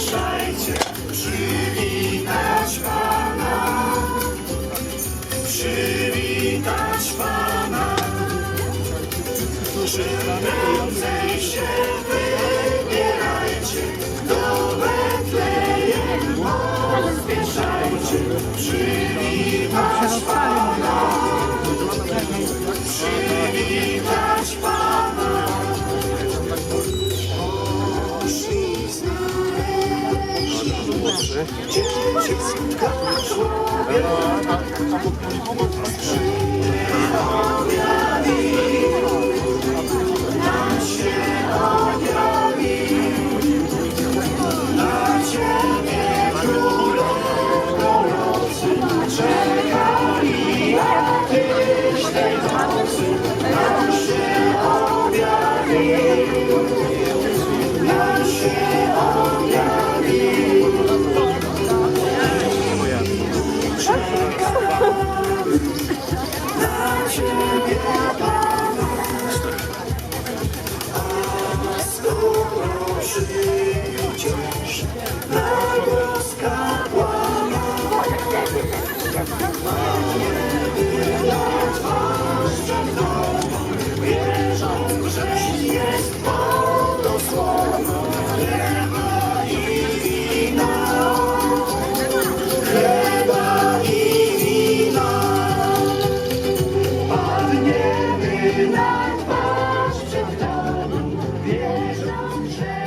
Przyspieszajcie przywitać Pana, przywitać Pana, że prędzej się wybierajcie do Betlejem, pospieszajcie przywitać Pana. Trzy. Trzy. don't change.